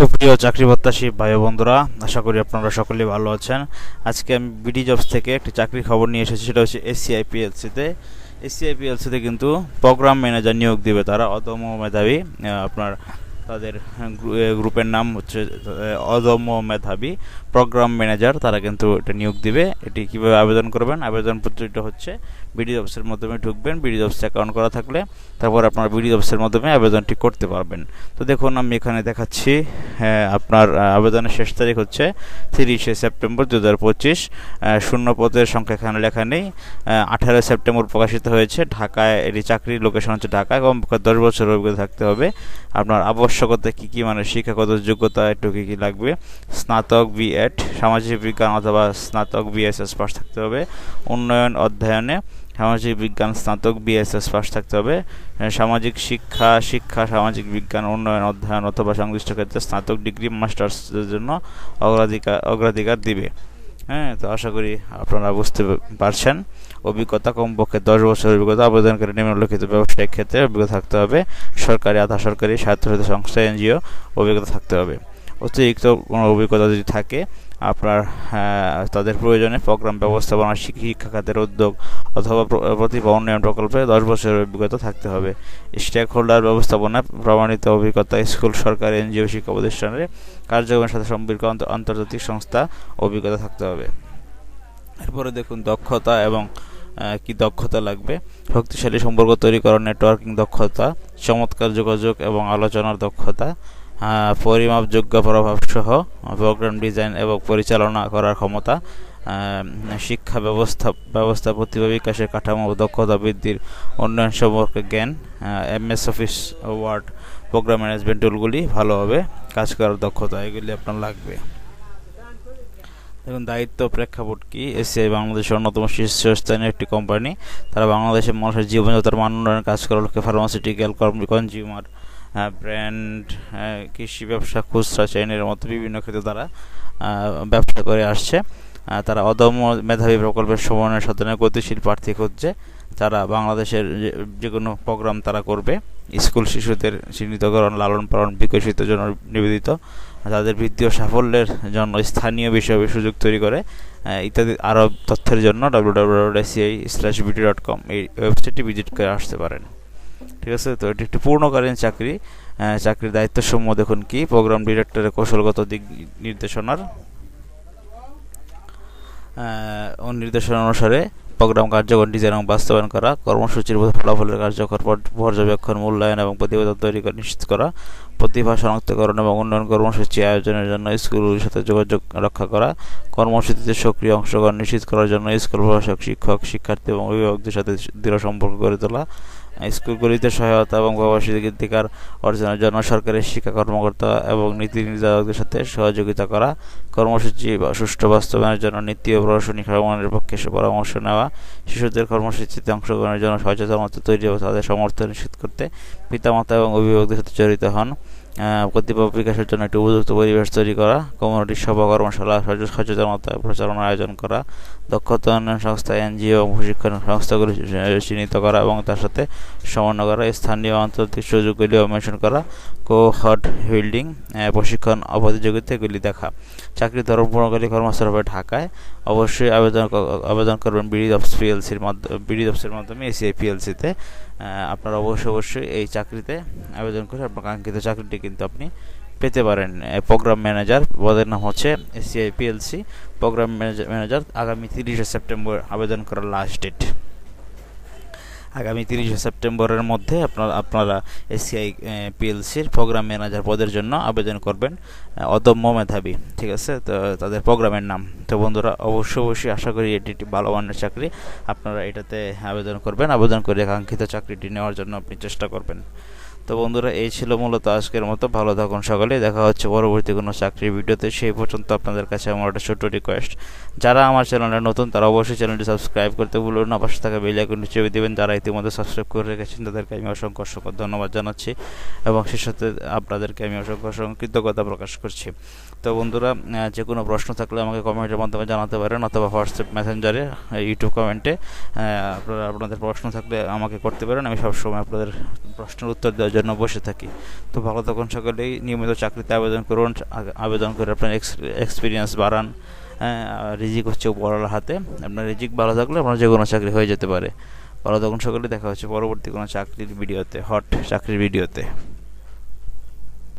সুপ্রিয় চাকরি প্রত্যাশী ভাই বন্ধুরা আশা করি আপনারা সকলেই ভালো আছেন। আজকে আমি বিডি জবস থেকে একটি চাকরির খবর নিয়ে এসেছি, সেটা হচ্ছে এসিআইপিএলসিতে এসিআইপিএলসিতে কিন্তু প্রোগ্রাম ম্যানেজার নিয়োগ দিবে তারা, অদম্য মেধাবী আপনার তাদের গ্রুপের নাম হচ্ছে অদম্য মেধাবী প্রোগ্রাম ম্যানেজার। তারা কিন্তু এটা নিয়োগ দিবে। এটি কীভাবে আবেদন করবেন? আবেদন পত্রটা হচ্ছে বিডি জবসের মাধ্যমে ঢুকবেন। বিডি জবস অ্যাকাউন্ট করা থাকলে তারপর আপনার বিডি জবসের মাধ্যমে আবেদনটি করতে পারবেন। তো দেখুন, আমি এখানে দেখাচ্ছি আপনার আবেদনের শেষ তারিখ হচ্ছে তিরিশে সেপ্টেম্বর দু হাজার পঁচিশ। শূন্য পদের সংখ্যা এখানে লেখা নেই। আঠারো সেপ্টেম্বর প্রকাশিত হয়েছে। ঢাকায় এটি চাকরির লোকেশন হচ্ছে ঢাকা। কমপক্ষে দশ বছর অভিজ্ঞতা থাকতে হবে। আপনার আবশ্যকতা কী কী মানে শিক্ষাগত যোগ্যতা, একটু কী কী লাগবে? স্নাতক বিএড সামাজিক বিজ্ঞান অথবা স্নাতক বিএসএস পাস থাকতে হবে। উন্নয়ন অধ্যয়নে সামাজিক বিজ্ঞান, স্নাতক বিএসএস পাস থাকতে হবে। সামাজিক শিক্ষা শিক্ষা, সামাজিক বিজ্ঞান, উন্নয়ন অধ্যয়ন অথবা সংশ্লিষ্ট ক্ষেত্রে স্নাতক ডিগ্রি মাস্টার্সের জন্য অগ্রাধিকার অগ্রাধিকার দিবে। হ্যাঁ তো আশা করি আপনারা বুঝতে পারছেন। অভিজ্ঞতা কমপক্ষে দশ বছর অভিজ্ঞতা আবেদনকারী নিম্নলিখিত ব্যবসায়িক ক্ষেত্রে অভিজ্ঞতা থাকতে হবে। সরকারি, আধা সরকারি স্বায়ত্তশাসিত সংস্থা, এনজিও, অভিজ্ঞতা থাকতে হবে। অতিরিক্ত কোনো অভিজ্ঞতা যদি থাকে আপনার তাদের প্রয়োজনে প্রোগ্রাম ব্যবস্থাপনা শিক্ষা খাতের উদ্যোগ অথবা প্র- প্রতিভা উন্নয়ন প্রকল্পে দশ বছরের অভিজ্ঞতা থাকতে হবে। স্টেক হোল্ডার ব্যবস্থাপনা প্রমাণিত অভিজ্ঞতা স্কুল, সরকারি এনজিও, শিক্ষা প্রতিষ্ঠানের কার্যক্রমের সাথে সম্পর্ক আন্তর্জাতিক সংস্থা অভিজ্ঞতা থাকতে হবে। এরপরে দেখুন দক্ষতা এবং কি দক্ষতা লাগবে। শক্তিশালী সম্পর্ক তৈরি করার, নেটওয়ার্কিং দক্ষতা, চমৎকার যোগাযোগ এবং আলোচনার দক্ষতা পরিমাপযোগ্য প্রভাবসহ প্রোগ্রাম ডিজাইন এবং পরিচালনা করার ক্ষমতা শিক্ষা ব্যবস্থা ব্যবস্থা প্রতিভা বিকাশের কাঠামো দক্ষতা বৃদ্ধির উন্নয়ন সম্পর্কে জ্ঞান MS Office Word program management টুলগুলি ভালোভাবে কাজ করার দক্ষতা, এগুলি আপনার লাগবে। দেখুন, দায়িত্ব প্রেক্ষাপট কি? এসিআই বাংলাদেশের অন্যতম শীর্ষস্থানীয় একটি কোম্পানি তারা বাংলাদেশের মানুষের জীবনযাত্রার মান উন্নয়নের কাজ করার লক্ষ্যে ফার্মাসিউটিক্যাল কনজিউমার ব্র্যান্ড কৃষি ব্যবসা, খুচরা চেইনের মতো বিভিন্ন ক্ষেত্রে তারা ব্যবসা করে আসছে। তারা অদম্য মেধাবী প্রকল্পের সমন্বয় সাধনে গতিশীল প্রার্থী খুঁজছে। তারা বাংলাদেশের যে- কোনো প্রোগ্রাম তারা করবে। স্কুল শিশুদের চিহ্নিতকরণ, লালন পালন, বিকশিত জন্য নিবেদিত তাদের বৃদ্ধি ও সাফল্যের জন্য স্থানীয় বিষয়ে সুযোগ তৈরি করে ইত্যাদি আরও তথ্যের জন্য ডাব্লিউ ডাব্লিউ ডট কম এই ওয়েবসাইটটি ভিজিট করে আসতে পারেন। ঠিক আছে? তো এটি একটি পূর্ণকালীন চাকরি চাকরির দায়িত্বসমূহ দেখুন কি। প্রোগ্রাম ডিরেক্টরের কৌশলগত দিক নির্দেশনার ও নির্দেশনা অনুসারে প্রোগ্রাম কার্যকর ডিজাইন এবং বাস্তবায়ন করা, কর্মসূচির ফলাফলের কার্যকর পর্যবেক্ষণ, মূল্যায়ন এবং প্রতিবেদন তৈরি করে নিশ্চিত করা, প্রতিভা শনাক্তকরণ এবং উন্নয়ন কর্মসূচি আয়োজনের জন্য স্কুলগুলির সাথে যোগাযোগ রক্ষা করা, কর্মসূচিতে সক্রিয় অংশগ্রহণ নিশ্চিত করার জন্য স্কুল প্রশাসক, শিক্ষক, শিক্ষার্থী এবং অভিভাবকদের সাথে দৃঢ় সম্পর্ক গড়ে তোলা স্কুলগুলিতে সহায়তা এবং প্রবাসীদের অধিকার অর্জনের জন্য সরকারের শিক্ষা কর্মকর্তা এবং নীতি নির্ধারকদের সাথে সহযোগিতা করা কর্মসূচি বা সুষ্ঠু বাস্তবায়নের জন্য নীতি ও প্রশাসনিক সমন্বয়ের পক্ষে পরামর্শ নেওয়া, শিশুদের কর্মসূচিতে অংশগ্রহণের জন্য সচেতনতা তৈরি ও তাদের সমর্থন নিশ্চিত করতে পিতামাতা এবং অভিভাবকদের সাথে জড়িত হন। প্রতিভা বিকাশের জন্য একটি উপযুক্ত পরিবেশ তৈরি করা, কমিউনিটি সভা, কর্মশালা সচ- সচেতনতা প্রচারণার আয়োজন করা, দক্ষতা উন্নয়ন সংস্থা, এনজিও এবং প্রশিক্ষণ সংস্থাগুলি চিহ্নিত করা এবং তার সাথে সমন্বয় করা, স্থানীয় আন্তর্জাতিক সুযোগগুলি অন্বেষণ করা কোহট বিল্ডিং প্রশিক্ষণ ও প্রতিযোগিতা এগুলি দেখা, চাকরি পূর্ণকালী কর্মস্থল হবে ঢাকায়। অবশ্যই আবেদন আবেদন করবেন বিডি অফিস পিএলসির মাধ্যমে বিডি অফিসের মাধ্যমে এসিআই পিএলসিতে আপনারা অবশ্যই অবশ্যই এই চাকরিতে আবেদন করে আপনার কাঙ্ক্ষিত চাকরিটি কিন্তু আপনি পেতে পারেন। প্রোগ্রাম ম্যানেজার পদের নাম হচ্ছে এসিআই পিএলসি প্রোগ্রাম ম্যানেজার আগামী তিরিশে সেপ্টেম্বর আবেদন করার লাস্ট ডেট আগামী তিরিশে সেপ্টেম্বরের মধ্যে আপনারা আপনারা এসিআই পিএলসির প্রোগ্রাম ম্যানেজার পদের জন্য আবেদন করবেন অদম্য মেধাবী, ঠিক আছে? তো তাদের প্রোগ্রামের নাম। তো বন্ধুরা, অবশ্যই অবশ্যই আশা করি এটি একটি ভালো মানের চাকরি। আপনারা এটাতে আবেদন করবেন। আবেদন করে কাঙ্ক্ষিত চাকরিটি নেওয়ার জন্য আপনি চেষ্টা করবেন। তো বন্ধুরা, এই ছিল মূলত আজকের মতো। ভালো থাকুন সকালে দেখা হচ্ছে পরবর্তী কোনো চাকরির ভিডিওতে। সেই পর্যন্ত আপনাদের কাছে আমার একটা ছোট্ট রিকোয়েস্ট যারা আমার চ্যানেলে নতুন, তারা অবশ্যই চ্যানেলটি সাবস্ক্রাইব করতে ভুলুন না। পাশে থাকা বেল আইকনটি চেপে দেবেন। যারা ইতিমধ্যে সাবস্ক্রাইব করে রেখেছেন, তাদেরকে আমি অসংখ্য অসংখ্য ধন্যবাদ জানাচ্ছি। এবং সে সাথে আপনাদেরকে আমি অসংখ্য অসংখ্য কৃতজ্ঞতা প্রকাশ করছি। তো বন্ধুরা যে কোনো প্রশ্ন থাকলে আমাকে কমেন্টের মাধ্যমে জানাতে পারেন অথবা হোয়াটসঅ্যাপ মেসেঞ্জারে ইউটিউব কমেন্টে আপনারা, আপনাদের প্রশ্ন থাকলে আমাকে করতে পারেন। আমি সবসময় আপনাদের প্রশ্নের উত্তর দেওয়ার দেওয়ার জন্য বসে থাকি। তো ভালো তখন সকলেই, নিয়মিত চাকরিতে আবেদন করুন আবেদন করে আপনার এক্সপিরিয়েন্স বাড়ান। হ্যাঁ রিজিক হচ্ছে উপরওয়ালার হাতে। আপনার রিজিক ভালো থাকলে আপনার যে কোনো চাকরি হয়ে যেতে পারে। ভালো তখন সকলেই, দেখা হচ্ছে পরবর্তী কোনো চাকরির ভিডিওতে হট চাকরির ভিডিওতে।